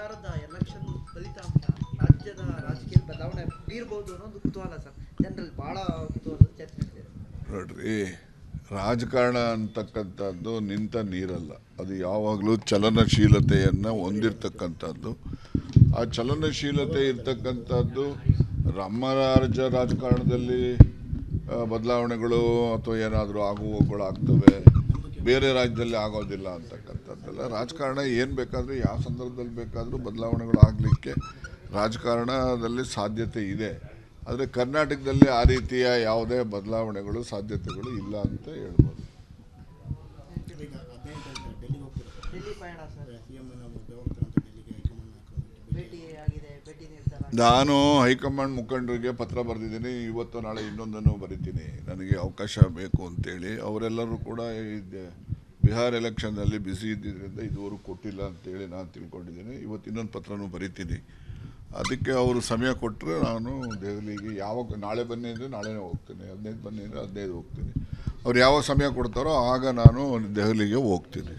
ಬಿಹಾರದ ಎಲೆಕ್ಷನ್ ಫಲಿತಾಂಶ ರಾಜ್ಯದ ರಾಜಕೀಯ ಬದಲಾವಣೆ ಬೀರ್ಬೋದು ಅನ್ನೋ ಒಂದು ಕುತೂಹಲ ಸರ್. ಜನರಲ್ಲಿ ಬಹಳ ಕುತೂಹಲ ಚರ್ಚೆ ನಡೆದಿದೆ. ನೋಡ್ರಿ, ರಾಜಕಾರಣ ಅಂತಕ್ಕಂಥದ್ದು ನಿಂತ ನೀರಲ್ಲ. ಅದು ಯಾವಾಗಲೂ ಚಲನಶೀಲತೆಯನ್ನು ಹೊಂದಿರತಕ್ಕಂಥದ್ದು. ಆ ಚಲನಶೀಲತೆ ಇರ್ತಕ್ಕಂಥದ್ದು ನಮ್ಮ ರಾಜ್ಯ ರಾಜಕಾರಣದಲ್ಲಿ ಬದಲಾವಣೆಗಳು ಅಥವಾ ಏನಾದರೂ ಆಗುವಗಳು ಆಗ್ತವೆ ಬೇರೆ ರಾಜ್ಯದಲ್ಲಿ ಆಗೋದಿಲ್ಲ ಅಂತಕ್ಕಂಥದ್ದೆಲ್ಲ ರಾಜಕಾರಣ ಏನು ಬೇಕಾದರೂ ಯಾವ ಸಂದರ್ಭದಲ್ಲಿ ಬೇಕಾದರೂ ಬದಲಾವಣೆಗಳು ಆಗಲಿಕ್ಕೆ ರಾಜಕಾರಣದಲ್ಲಿ ಸಾಧ್ಯತೆ ಇದೆ. ಆದರೆ ಕರ್ನಾಟಕದಲ್ಲಿ ಆ ರೀತಿಯ ಯಾವುದೇ ಬದಲಾವಣೆಗಳು ಸಾಧ್ಯತೆಗಳು ಇಲ್ಲ ಅಂತ ಹೇಳ್ಬೋದು. ಭೇಟಿ ನಾನು ಹೈಕಮಾಂಡ್ ಮುಖಂಡರಿಗೆ ಪತ್ರ ಬರೆದಿದ್ದೀನಿ, ಇವತ್ತು ನಾಳೆ ಇನ್ನೊಂದನ್ನು ಬರಿತೀನಿ. ನನಗೆ ಅವಕಾಶ ಬೇಕು ಅಂತೇಳಿ ಅವರೆಲ್ಲರೂ ಕೂಡ ಬಿಹಾರ್ ಎಲೆಕ್ಷನ್ನಲ್ಲಿ ಬಿಸಿ ಇದ್ದಿದ್ದರಿಂದ ಇದುವರೆಗೂ ಕೊಟ್ಟಿಲ್ಲ ಅಂತೇಳಿ ನಾನು ತಿಳ್ಕೊಂಡಿದ್ದೀನಿ. ಇವತ್ತು ಇನ್ನೊಂದು ಪತ್ರನೂ ಬರಿತೀನಿ. ಅದಕ್ಕೆ ಅವರು ಸಮಯ ಕೊಟ್ಟರೆ ನಾನು ದೆಹಲಿಗೆ ಯಾವಾಗ ನಾಳೆ ಬನ್ನಿ ಅಂದರೆ ನಾಳೆನೇ ಹೋಗ್ತೀನಿ. ಹದಿನೈದು ಬನ್ನಿ ಅಂದರೆ ಹದಿನೈದು ಹೋಗ್ತೀನಿ. ಅವ್ರು ಯಾವ ಸಮಯ ಕೊಡ್ತಾರೋ ಆಗ ನಾನು ದೆಹಲಿಗೆ ಹೋಗ್ತೀನಿ.